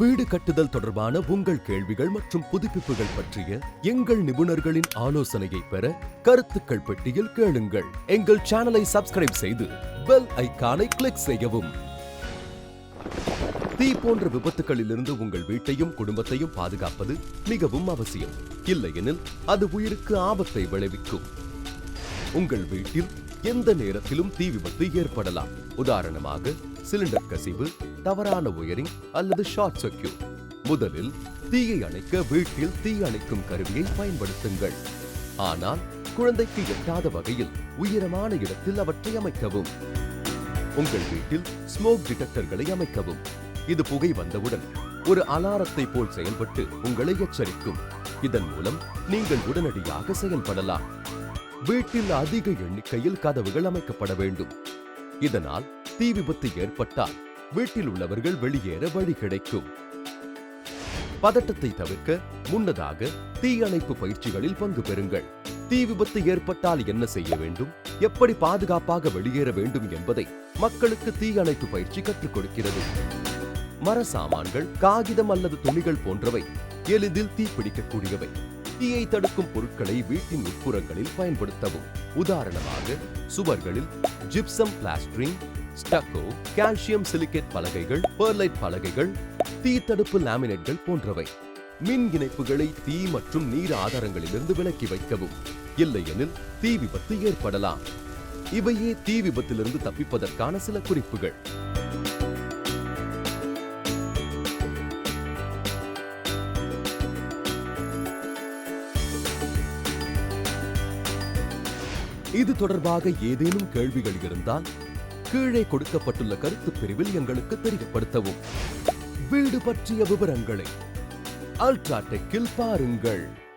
வீடு கட்டுதல் தொடர்பான உங்கள் கேள்விகள் மற்றும் புதுப்பிப்புகள் பற்றிய எங்கள் நிபுணர்களின் ஆலோசனையை பெற கருத்துக்கள் பெட்டியில் கேளுங்கள். எங்கள் சேனலை சப்ஸ்கிரைப் செய்து பெல் ஐக்கானை கிளிக் செய்யவும். தீ போன்ற விபத்துகளிலிருந்து உங்கள் வீட்டையும் குடும்பத்தையும் பாதுகாப்பது மிகவும் அவசியம். இல்லையெனில் அது உயிருக்கு ஆபத்தை விளைவிக்கும். உங்கள் வீட்டில் எந்த நேரத்திலும் தீ விபத்து ஏற்படலாம். உதாரணமாக சிலிண்டர் கசிவு தவறான ஒயரிங் அல்லது ஷார்ட் சர்க்கியூட் முதலில் தீயை அணைக்க வீட்டில் தீ அணைக்கும் கருவியை பயன்படுத்துங்கள். ஆனால் குழந்தைக்கு எட்டாத வகையில் உயரமான இடத்தில் அவற்றை அமைக்கவும். உங்கள் வீட்டில் ஸ்மோக் டிடெக்டர்களை அமைக்கவும். இது புகை வந்தவுடன் ஒரு அலாரத்தை போல் செயல்பட்டு உங்களை எச்சரிக்கும். இதன் மூலம் நீங்கள் உடனடியாக செயல்படலாம். வீட்டில் அதிக எண்ணிக்கையில் கதவுகள் அமைக்கப்பட வேண்டும். இதனால் தீ விபத்து ஏற்பட்டால் வீட்டில் உள்ளவர்கள் வெளியேற வழி கிடைக்கும். பதட்டத்தை தவிர்க்க முன்னதாக தீயணைப்பு பயிற்சிகளில் பங்கு பெறுங்கள். தீ விபத்து ஏற்பட்டால் என்ன செய்ய வேண்டும்? எப்படி பாதுகாப்பாக வெளியேற வேண்டும் என்பதை மக்களுக்கு தீயணைப்பு பயிற்சி கற்றுக் கொடுக்கிறது. மர சாமான்கள் காகிதம் அல்லது துணிகள் போன்றவை எளிதில் தீப்பிடிக்கக்கூடியவை தீயை தடுக்கும் பொருட்களை வீட்டின் உட்புறங்களில் பயன்படுத்தவும். உதாரணமாக சுவர்களில் gypsum plastering stucco calcium silicate பலகைகள் பெர்லைட் பலகைகள் தீ தடுப்பு லேமினேட்கள் போன்றவை. மின் இணைப்புகளை தீ மற்றும் நீர் ஆதாரங்களிலிருந்து விலக்கி வைக்கவும். இல்லையெனில் தீ விபத்து ஏற்படலாம். இவையே தீ விபத்திலிருந்து தப்பிப்பதற்கான சில குறிப்புகள். இது தொடர்பாக ஏதேனும் கேள்விகள் இருந்தால் கீழே கொடுக்கப்பட்டுள்ள கருத்து பிரிவில் எங்களுக்கு தெரியப்படுத்தவும். வீடு பற்றிய விவரங்களை அல்ட்ராடெக்கில் பாருங்கள்.